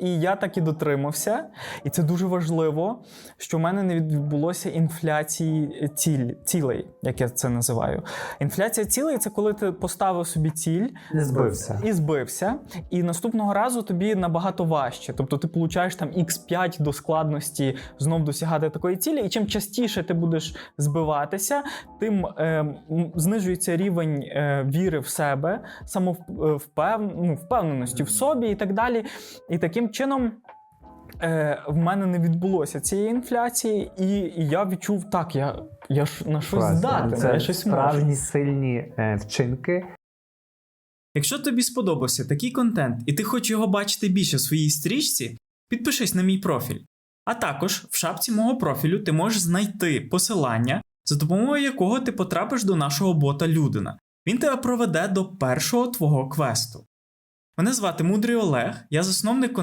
і я так і дотримався. І це дуже важливо, що в мене не відбулося інфляції ціль, цілей, як я це називаю. Інфляція цілей це коли ти поставив собі ціль Не збився. і збився, і наступного разу тобі набагато важче. Тобто ти получаєш там x5 до складності знов досягати такої цілі, і чим частіше ти будеш збиватися, тим е, знижується рівень е, віри в себе, самовпев... ну, в собі і так далі. І таким чином. Е, в мене не відбулося цієї інфляції, і, і я відчув так, я, я ж на щось здатен, Це я щось можу. справжні сильні е, вчинки. Якщо тобі сподобався такий контент і ти хочеш його бачити більше в своїй стрічці, підпишись на мій профіль. А також в шапці мого профілю ти можеш знайти посилання, за допомогою якого ти потрапиш до нашого бота Людина. Він тебе проведе до першого твого квесту. Мене звати Мудрий Олег, я засновник